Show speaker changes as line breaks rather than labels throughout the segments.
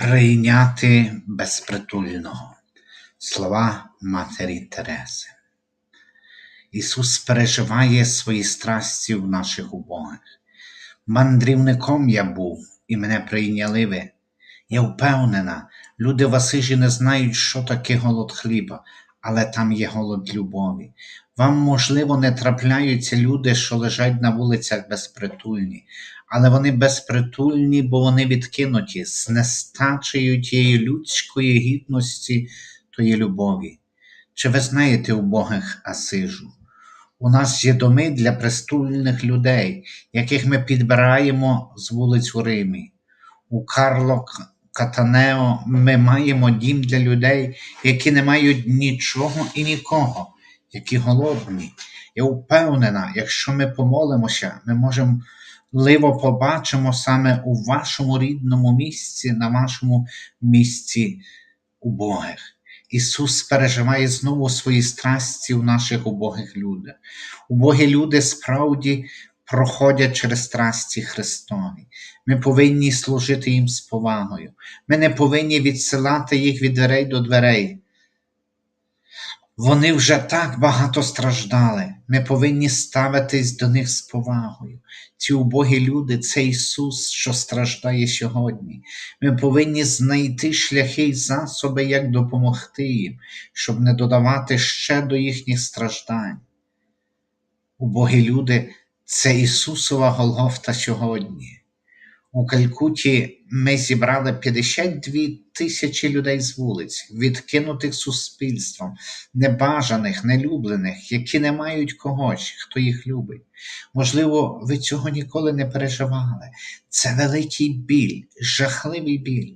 Прийняти безпритульного слова Матері Тереси. Ісус переживає свої страсті в наших убогих. Мандрівником я був, і мене прийняли ви. Я впевнена, люди в Асижі не знають, що таке голод хліба, але там є голод любові. Вам, можливо, не трапляються люди, що лежать на вулицях безпритульні, але вони безпритульні, бо вони відкинуті, з нестачею тієї людської гідності, тої любові. Чи ви знаєте убогих Асижу? У нас є доми для престульних людей, яких ми підбираємо з вулиць у Римі. У Карло Катанео ми маємо дім для людей, які не мають нічого і нікого, які голодні. Я впевнена, якщо ми помолимося, ми можемо ливо побачимо саме у вашому рідному місці, на вашому місці убогих. Ісус переживає знову свої страсті у наших убогих людях. Убогі люди справді проходять через страсті Христові. Ми повинні служити їм з повагою. Ми не повинні відсилати їх від дверей до дверей. Вони вже так багато страждали. Ми повинні ставитись до них з повагою. Ці убогі люди це Ісус, що страждає сьогодні. Ми повинні знайти шляхи і засоби, як допомогти їм, щоб не додавати ще до їхніх страждань. Убогі люди це Ісусова Голгофта сьогодні. У Калькуті ми зібрали 52 тисячі людей з вулиць, відкинутих суспільством, небажаних, нелюблених, які не мають когось, хто їх любить. Можливо, ви цього ніколи не переживали. Це великий біль, жахливий біль.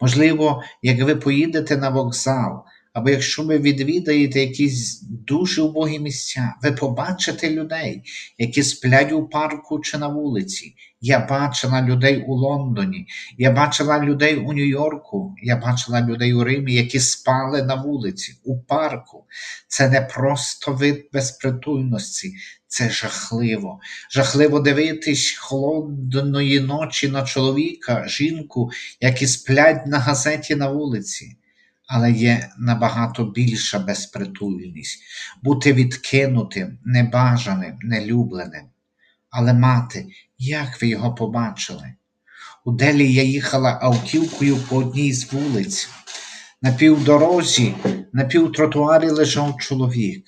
Можливо, як ви поїдете на вокзал, або якщо ви відвідаєте якісь дуже убогі місця, ви побачите людей, які сплять у парку чи на вулиці. Я бачила людей у Лондоні, я бачила людей у Нью-Йорку, я бачила людей у Римі, які спали на вулиці, у парку. Це не просто вид безпритульності, це жахливо. Жахливо дивитись холодної ночі на чоловіка, жінку, які сплять на газеті на вулиці але є набагато більша безпритульність, бути відкинутим, небажаним, нелюбленим. Але мати, як ви його побачили? У Делі я їхала автівкою по одній з вулиць. На півдорозі, на півтротуарі лежав чоловік.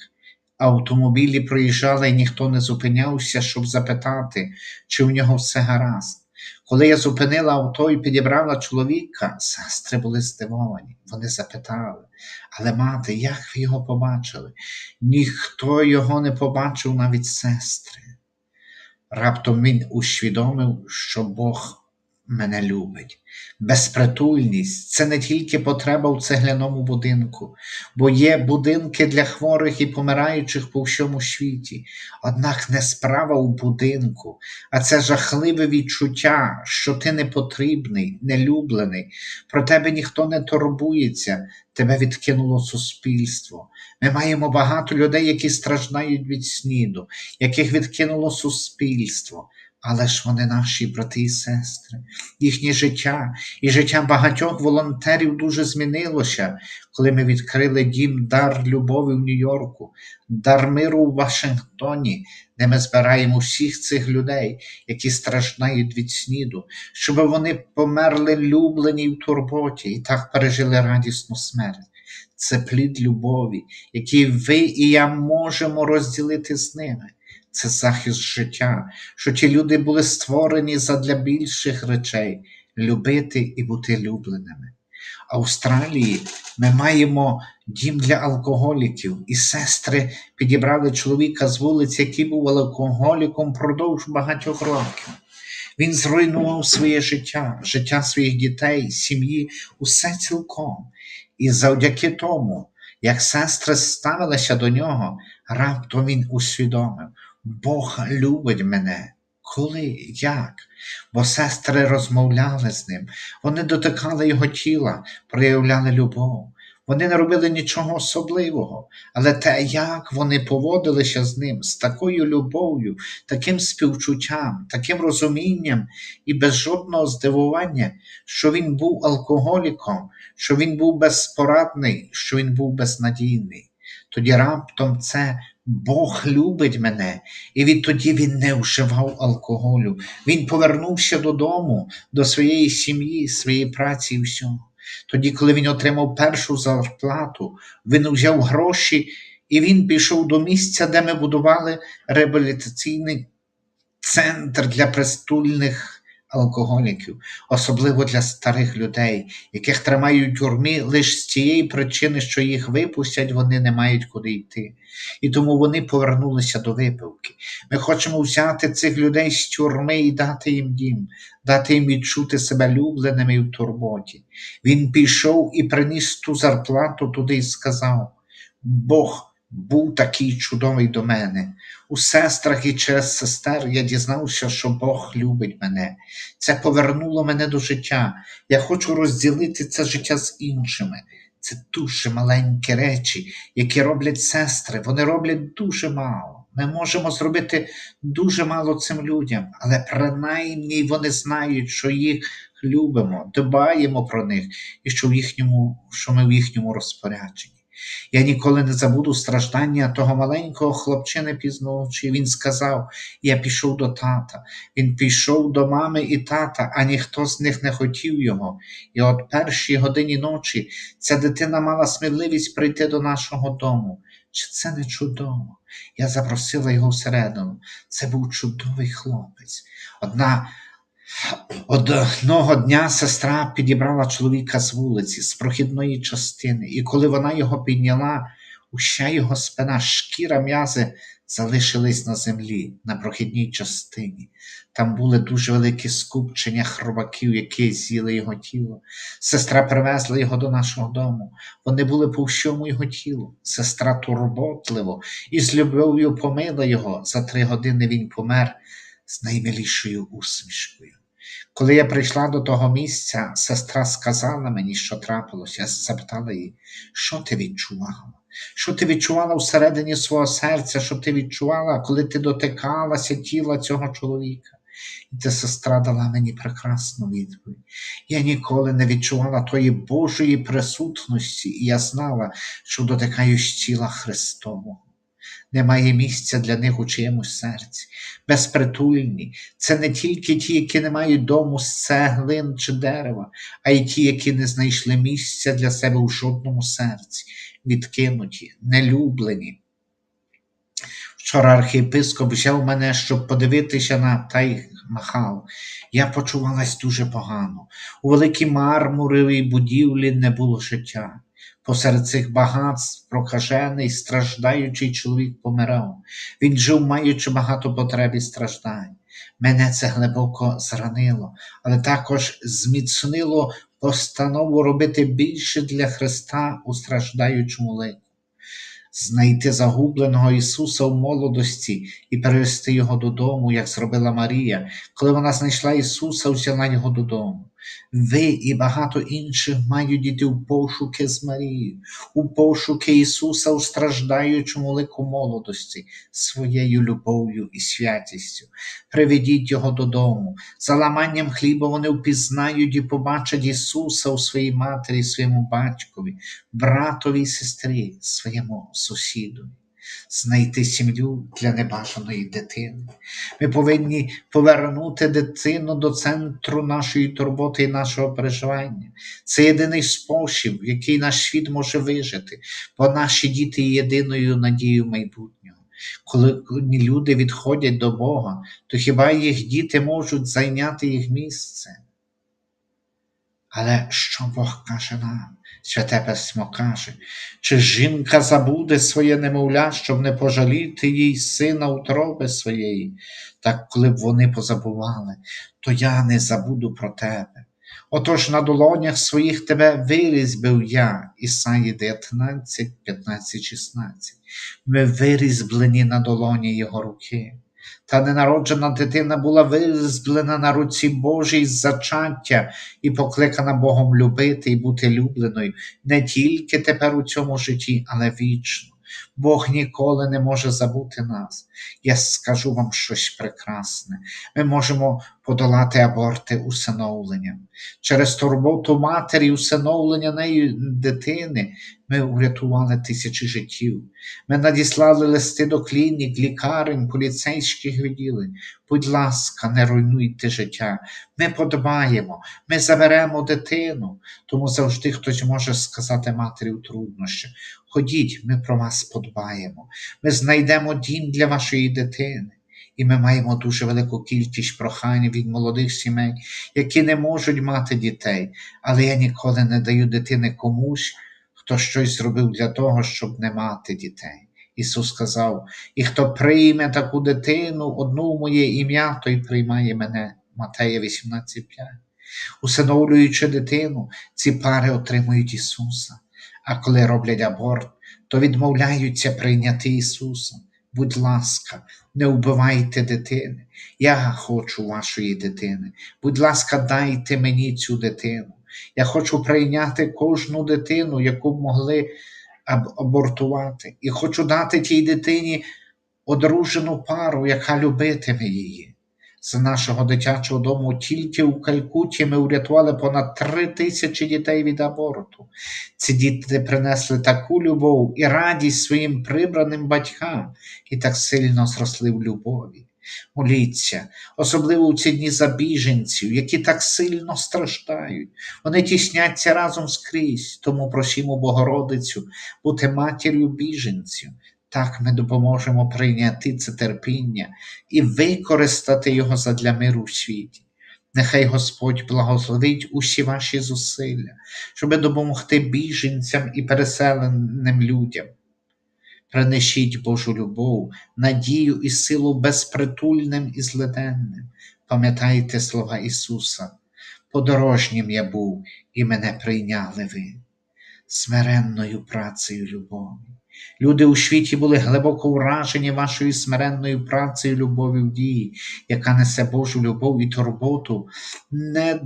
Автомобілі проїжджали, і ніхто не зупинявся, щоб запитати, чи в нього все гаразд. Коли я зупинила авто і підібрала чоловіка, сестри були здивовані. Вони запитали, але мати, як ви його побачили? Ніхто його не побачив, навіть сестри. Раптом він усвідомив, що Бог мене любить. Безпритульність це не тільки потреба в цегляному будинку, бо є будинки для хворих і помираючих по всьому світі. Однак не справа у будинку, а це жахливе відчуття, що ти не потрібний, нелюблений, про тебе ніхто не турбується, тебе відкинуло суспільство. Ми маємо багато людей, які страждають від сніду, яких відкинуло суспільство але ж вони наші брати і сестри, їхнє життя і життя багатьох волонтерів дуже змінилося, коли ми відкрили дім дар любові в Нью-Йорку, дар миру у Вашингтоні, де ми збираємо всіх цих людей, які страждають від сніду, щоб вони померли люблені в турботі і так пережили радісну смерть. Це плід любові, який ви і я можемо розділити з ними це захист життя, що ті люди були створені задля більших речей любити і бути любленими. Австралії ми маємо дім для алкоголіків, і сестри підібрали чоловіка з вулиці, який був алкоголіком продовж багатьох років. Він зруйнував своє життя, життя своїх дітей, сім'ї, усе цілком. І завдяки тому, як сестри ставилися до нього, раптом він усвідомив, Бог любить мене. Коли, як? Бо сестри розмовляли з ним, вони дотикали його тіла, проявляли любов. Вони не робили нічого особливого, але те, як вони поводилися з ним, з такою любов'ю, таким співчуттям, таким розумінням і без жодного здивування, що він був алкоголіком, що він був безпорадний, що він був безнадійний. Тоді раптом це Бог любить мене, і відтоді він не вживав алкоголю. Він повернувся додому, до своєї сім'ї, своєї праці і всього. Тоді, коли він отримав першу зарплату, він взяв гроші і він пішов до місця, де ми будували реабілітаційний центр для престульних алкоголіків, особливо для старих людей, яких тримають в тюрмі лише з тієї причини, що їх випустять, вони не мають куди йти. І тому вони повернулися до випивки. Ми хочемо взяти цих людей з тюрми і дати їм дім, дати їм відчути себе любленими в турботі. Він пішов і приніс ту зарплату туди і сказав: Бог був такий чудовий до мене. У сестрах і через сестер я дізнався, що Бог любить мене. Це повернуло мене до життя. Я хочу розділити це життя з іншими. Це дуже маленькі речі, які роблять сестри. Вони роблять дуже мало. Ми можемо зробити дуже мало цим людям, але принаймні вони знають, що їх любимо, дбаємо про них і що, в їхньому, що ми в їхньому розпорядженні. Я ніколи не забуду страждання того маленького хлопчини пізно вночі. Він сказав: Я пішов до тата. Він пішов до мами і тата, а ніхто з них не хотів його. І от першій годині ночі ця дитина мала сміливість прийти до нашого дому. Чи це не чудово? Я запросила його всередину. Це був чудовий хлопець. Одна Одного дня сестра підібрала чоловіка з вулиці, з прохідної частини, і коли вона його підняла, уся його спина, шкіра м'язи залишились на землі, на прохідній частині. Там були дуже великі скупчення хробаків, які з'їли його тіло. Сестра привезла його до нашого дому. Вони були по всьому його тілу. Сестра турботливо і з любов'ю помила його. За три години він помер з наймилішою усмішкою. Коли я прийшла до того місця, сестра сказала мені, що трапилося, я запитала її, що ти відчувала? Що ти відчувала всередині свого серця, що ти відчувала, коли ти дотикалася тіла цього чоловіка? І ця сестра дала мені прекрасну відповідь. Я ніколи не відчувала тої Божої присутності, і я знала, що дотикаюсь тіла Христового. Немає місця для них у чиємусь серці. Безпритульні це не тільки ті, які не мають дому з цеглин чи дерева, а й ті, які не знайшли місця для себе у жодному серці, відкинуті, нелюблені. Вчора архієпископ взяв мене, щоб подивитися на taj махал. Я почувалась дуже погано. У великій мармуровій будівлі не було життя. Посеред цих багатств прокажений, страждаючий чоловік помирав. Він жив, маючи багато потреб і страждань. Мене це глибоко зранило, але також зміцнило постанову робити більше для Христа у страждаючому лику. Знайти загубленого Ісуса в молодості і перевести Його додому, як зробила Марія, коли вона знайшла Ісуса, взяла Його додому. Ви і багато інших мають йти в пошуки з Марією, у пошуки Ісуса у страждаючому лику молодості, своєю любов'ю і святістю. Приведіть Його додому. За ламанням хліба вони впізнають і побачать Ісуса у своїй матері, своєму батькові, братові і сестрі, своєму сусідові знайти сім'ю для небажаної дитини. Ми повинні повернути дитину до центру нашої турботи і нашого переживання. Це єдиний спосіб, в який наш світ може вижити, бо наші діти є єдиною надією майбутнього. Коли люди відходять до Бога, то хіба їх діти можуть зайняти їх місце? Але що Бог каже нам? Святе письмо каже, чи жінка забуде своє немовля, щоб не пожаліти їй сина утроби своєї, так коли б вони позабували, то я не забуду про тебе. Отож на долонях своїх тебе вирізбив я, Ісаї 19, 15, 16. Ми вирізблені на долоні Його руки. Та ненароджена дитина була визблена на руці Божій з зачаття і покликана Богом любити і бути любленою не тільки тепер у цьому житті, але вічно. Бог ніколи не може забути нас. Я скажу вам щось прекрасне. Ми можемо подолати аборти усиновленням. Через турботу матері усиновлення нею дитини ми врятували тисячі життів. Ми надіслали листи до клінік, лікарень, поліцейських відділень. Будь ласка, не руйнуйте життя. Ми подбаємо, ми заберемо дитину. Тому завжди хтось може сказати матері у труднощах. Ходіть, ми про вас подбаємо. Ми знайдемо дім для вашої дитини. І ми маємо дуже велику кількість прохань від молодих сімей, які не можуть мати дітей, але я ніколи не даю дитини комусь, хто щось зробив для того, щоб не мати дітей. Ісус сказав: і хто прийме таку дитину, одну моє ім'я, той приймає мене. Матея 18,5. Усиновлюючи дитину, ці пари отримують Ісуса. А коли роблять аборт, то відмовляються прийняти Ісуса. Будь ласка, не вбивайте дитини. Я хочу вашої дитини. Будь ласка, дайте мені цю дитину. Я хочу прийняти кожну дитину, яку б могли аб- абортувати. І хочу дати тій дитині одружену пару, яка любитиме її. З нашого дитячого дому тільки у Калькутті ми врятували понад три тисячі дітей від аборту. Ці діти принесли таку любов і радість своїм прибраним батькам і так сильно зросли в любові. Моліться, особливо у ці дні за біженців, які так сильно страждають. Вони тісняться разом скрізь, тому просімо Богородицю бути матір'ю біженців. Так ми допоможемо прийняти це терпіння і використати його задля миру в світі. Нехай Господь благословить усі ваші зусилля, щоб допомогти біженцям і переселеним людям. Принесіть Божу любов, надію і силу безпритульним і злиденним. Пам'ятайте слова Ісуса. Подорожнім я був, і мене прийняли ви, смиренною працею любові. Люди у світі були глибоко вражені вашою смиренною працею любові в дії, яка несе Божу любов і турботу не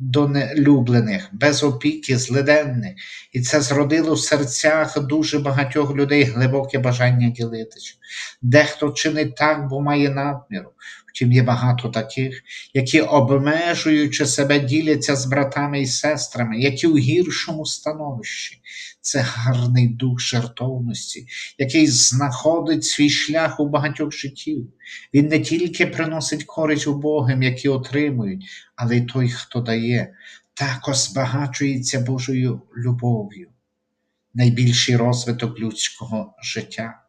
до нелюблених, без опіки, злиденних. І це зродило в серцях дуже багатьох людей глибоке бажання ділитися. Дехто чинить так, бо має надміру. Втім, є багато таких, які, обмежуючи себе, діляться з братами і сестрами, які у гіршому становищі. Це гарний дух жертовності, який знаходить свій шлях у багатьох життів. Він не тільки приносить користь убогим, які отримують, але й той, хто дає, також збагачується Божою любов'ю. Найбільший розвиток людського життя.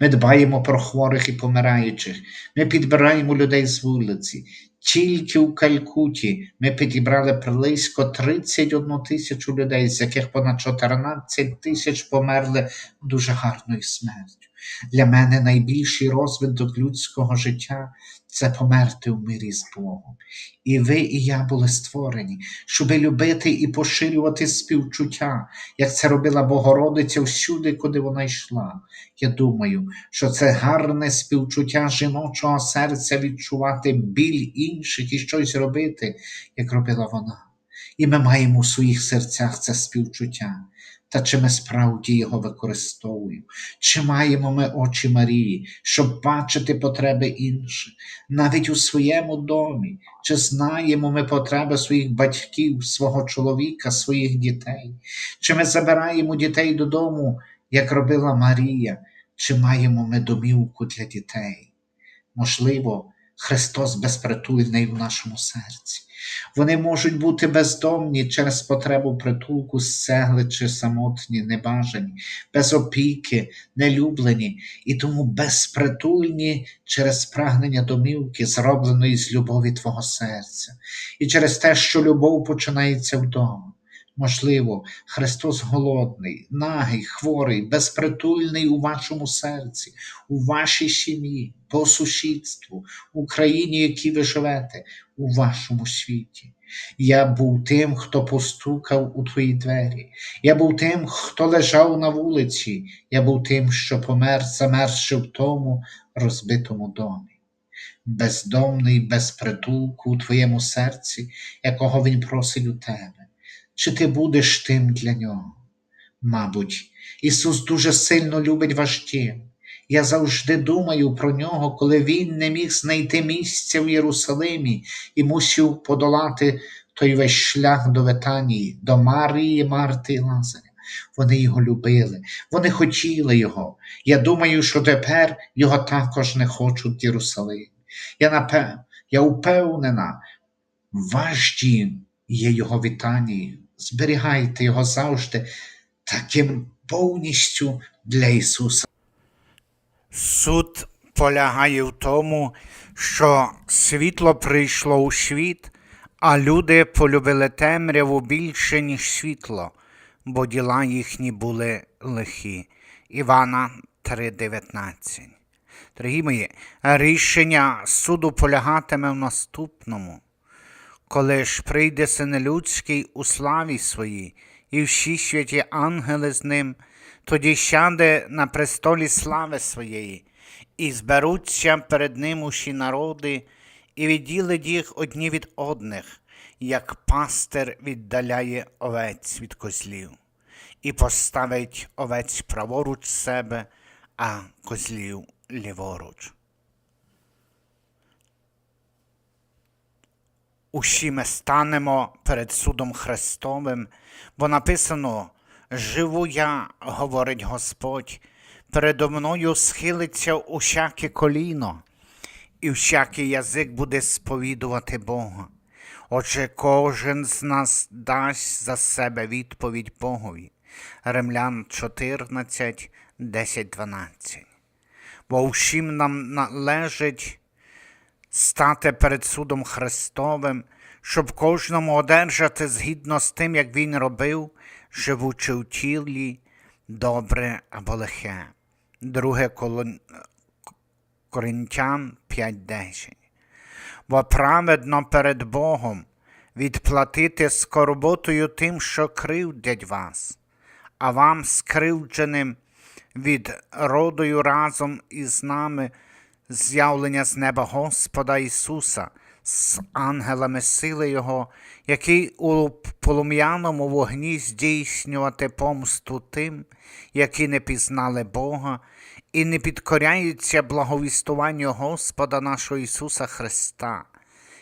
Ми дбаємо про хворих і помираючих, ми підбираємо людей з вулиці. Тільки у Калькуті ми підібрали близько 31 тисячу людей, з яких понад 14 тисяч померли дуже гарною смертю. Для мене найбільший розвиток людського життя це померти в мирі з Богом. І ви, і я були створені, щоб любити і поширювати співчуття, як це робила Богородиця всюди, куди вона йшла. Я думаю, що це гарне співчуття жіночого серця відчувати біль інших і щось робити, як робила вона. І ми маємо у своїх серцях це співчуття. Та чи ми справді його використовуємо? Чи маємо ми очі Марії, щоб бачити потреби інших, навіть у своєму домі? Чи знаємо ми потреби своїх батьків, свого чоловіка, своїх дітей? Чи ми забираємо дітей додому, як робила Марія? Чи маємо ми домівку для дітей? Можливо, Христос безпритульний в нашому серці. Вони можуть бути бездомні через потребу притулку з цегли чи самотні, небажані, без опіки, нелюблені і тому безпритульні через прагнення домівки, зробленої з любові Твого серця, і через те, що любов починається вдома. Можливо, Христос голодний, нагий, хворий, безпритульний у вашому серці, у вашій сім'ї, по сусідству, в країні, в якій ви живете, у вашому світі. Я був тим, хто постукав у твої двері. Я був тим, хто лежав на вулиці. Я був тим, що помер, замерзши в тому розбитому домі. бездомний, без притулку у твоєму серці, якого він просить у тебе. Чи ти будеш тим для нього? Мабуть, Ісус дуже сильно любить ваш дім. Я завжди думаю про нього, коли Він не міг знайти місця в Єрусалимі і мусив подолати той весь шлях до Ветанії, до Марії, Марти і Лазаря. Вони його любили, вони хотіли його. Я думаю, що тепер його також не хочуть в Єрусалимі. Я напев... я впевнена, ваш дім є його вітанією. Зберігайте його завжди таким повністю для Ісуса.
Суд полягає в тому, що світло прийшло у світ, а люди полюбили темряву більше, ніж світло, бо діла їхні були лихі. Івана 3:19. Дорогі мої, рішення суду полягатиме в наступному. Коли ж прийде син людський у славі своїй, і всі святі ангели з ним, тоді сяде на престолі слави своєї, і зберуться перед ним усі народи, і відділить їх одні від одних, як пастир віддаляє овець від козлів, і поставить овець праворуч себе, а козлів ліворуч. Усі ми станемо перед судом Христовим, бо написано: Живу я, говорить Господь, передо мною схилиться усяке коліно, і всякий язик буде сповідувати Бога. Отже, кожен з нас дасть за себе відповідь Богові. Римлян 14, 10, 12. Бо всім нам належить стати перед судом Христовим, щоб кожному одержати згідно з тим, як він робив, живучи в тілі, добре або лихе. Друге Колон... Коринтян 5.10. Бо праведно перед Богом відплатити скорботою тим, що кривдять вас, а вам скривдженим від родою разом із нами з'явлення з неба Господа Ісуса з ангелами сили Його, який у полум'яному вогні здійснювати помсту тим, які не пізнали Бога і не підкоряються благовістуванню Господа нашого Ісуса Христа,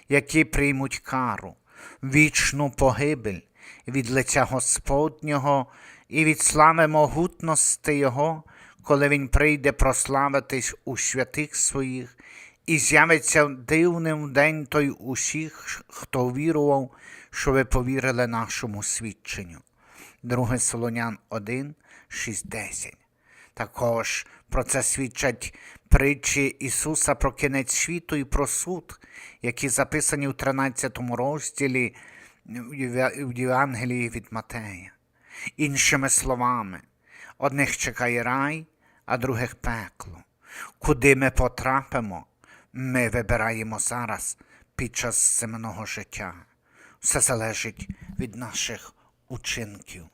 які приймуть кару, вічну погибель від лиця Господнього і від слави могутності Його, коли Він прийде прославитись у святих своїх, і з'явиться дивним день той усіх, хто вірував, що ви повірили нашому свідченню. 2 Солонян 1, 6, 10. Також про це свідчать притчі Ісуса про кінець світу і про суд, які записані у 13 розділі в Євангелії від Матея. Іншими словами, одних чекає рай, а других пекло. Куди ми потрапимо, ми вибираємо зараз під час земного життя. Все залежить від наших учинків.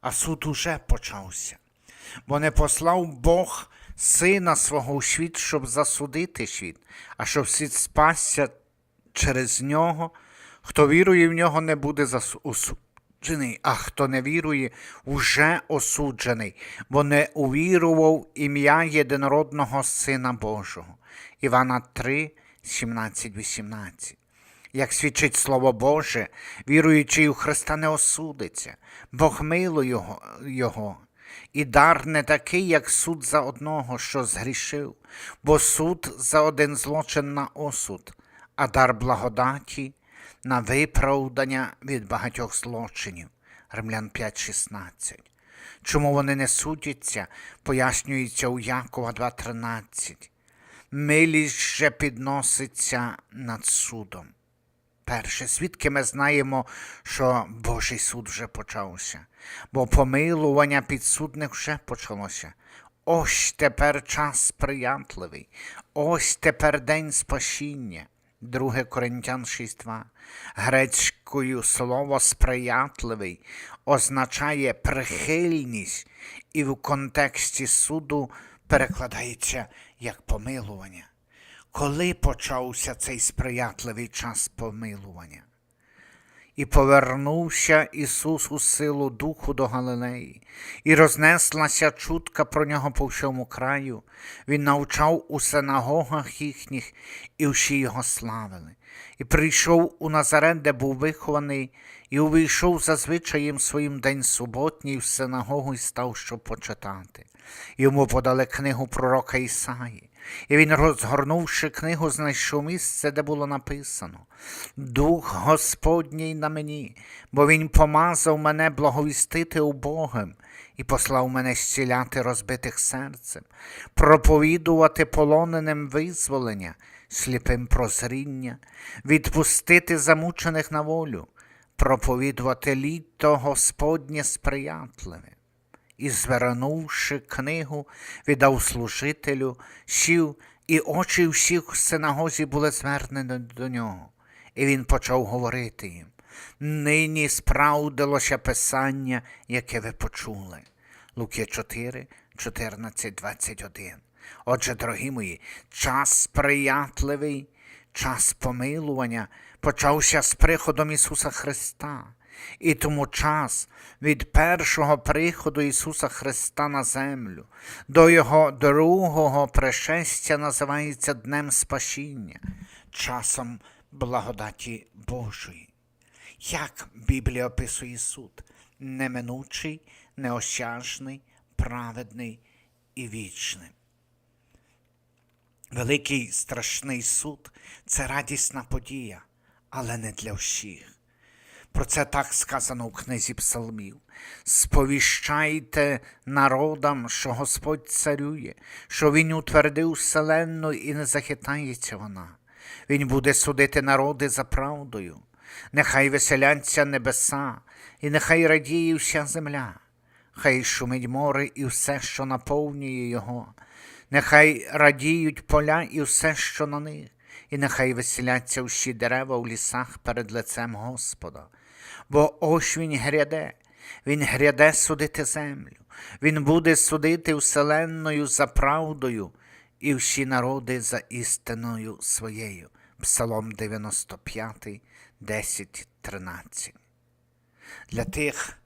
А суд уже почався, бо не послав Бог сина свого у світ, щоб засудити світ, а щоб світ спасся через нього. Хто вірує в нього, не буде засуджений, а хто не вірує, уже осуджений, бо не увірував ім'я єдинородного Сина Божого. Івана 3, 17, 18. Як свідчить Слово Боже, віруючий у Христа не осудиться, Бог милує його, його. І дар не такий, як суд за одного, що згрішив, бо суд за один злочин на осуд, а дар благодаті на виправдання від багатьох злочинів. Римлян 5.16. Чому вони не судяться, пояснюється у Якова 2.13. Милість же підноситься над судом. Перше, звідки ми знаємо, що Божий суд вже почався, бо помилування підсудних вже почалося. Ось тепер час сприятливий, ось тепер день спасіння. 2 Коринтян 6.2. Грецькою слово сприятливий означає прихильність і в контексті суду перекладається як помилування. коли почався цей сприятливий час помилування. І повернувся Ісус у силу духу до Галилеї, і рознеслася чутка про нього по всьому краю. Він навчав у синагогах їхніх, і всі його славили. І прийшов у Назарет, де був вихований, і увійшов за звичаєм своїм день суботній в синагогу і став, щоб почитати. Йому подали книгу пророка Ісаї. І він, розгорнувши книгу, знайшов місце, де було написано Дух Господній на мені, бо Він помазав мене благовістити убогим і послав мене зціляти розбитих серцем, проповідувати полоненим визволення, сліпим прозріння, відпустити замучених на волю, проповідувати літо Господнє сприятливе і, звернувши книгу, віддав служителю, сів, і очі всіх в синагозі були звернені до нього. І він почав говорити їм. Нині справдилося писання, яке ви почули. Луки 4, 14, 21. Отже, дорогі мої, час сприятливий, час помилування почався з приходом Ісуса Христа. І тому час від першого приходу Ісуса Христа на землю до Його другого пришестя називається Днем Спасіння, часом благодаті Божої. Як Біблія описує суд? Неминучий, неосяжний, праведний і вічний. Великий страшний суд це радісна подія, але не для всіх. Про це так сказано у книзі Псалмів. Сповіщайте народам, що Господь царює, що Він утвердив вселенну і не захитається вона. Він буде судити народи за правдою. Нехай веселяться небеса, і нехай радіє вся земля, хай шумить море і все, що наповнює його, нехай радіють поля і все, що на них, і нехай веселяться всі дерева у лісах перед лицем Господа. Бо ось він гряде, він гряде судити землю, він буде судити вселенною за правдою і всі народи за істиною своєю. Псалом 95, 10, 13. Для тих,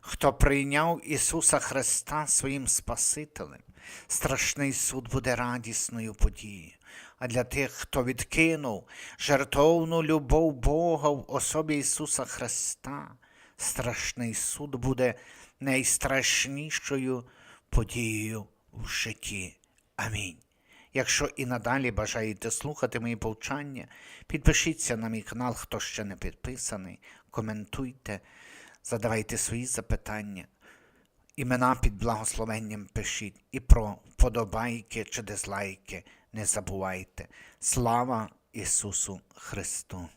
хто прийняв Ісуса Христа своїм Спасителем, страшний суд буде радісною подією. А для тих, хто відкинув жертовну любов Бога в особі Ісуса Христа, страшний суд буде найстрашнішою подією в житті. Амінь. Якщо і надалі бажаєте слухати мої повчання, підпишіться на мій канал, хто ще не підписаний, коментуйте, задавайте свої запитання. Імена під благословенням пишіть і про вподобайки чи дизлайки не забувайте. Слава Ісусу Христу!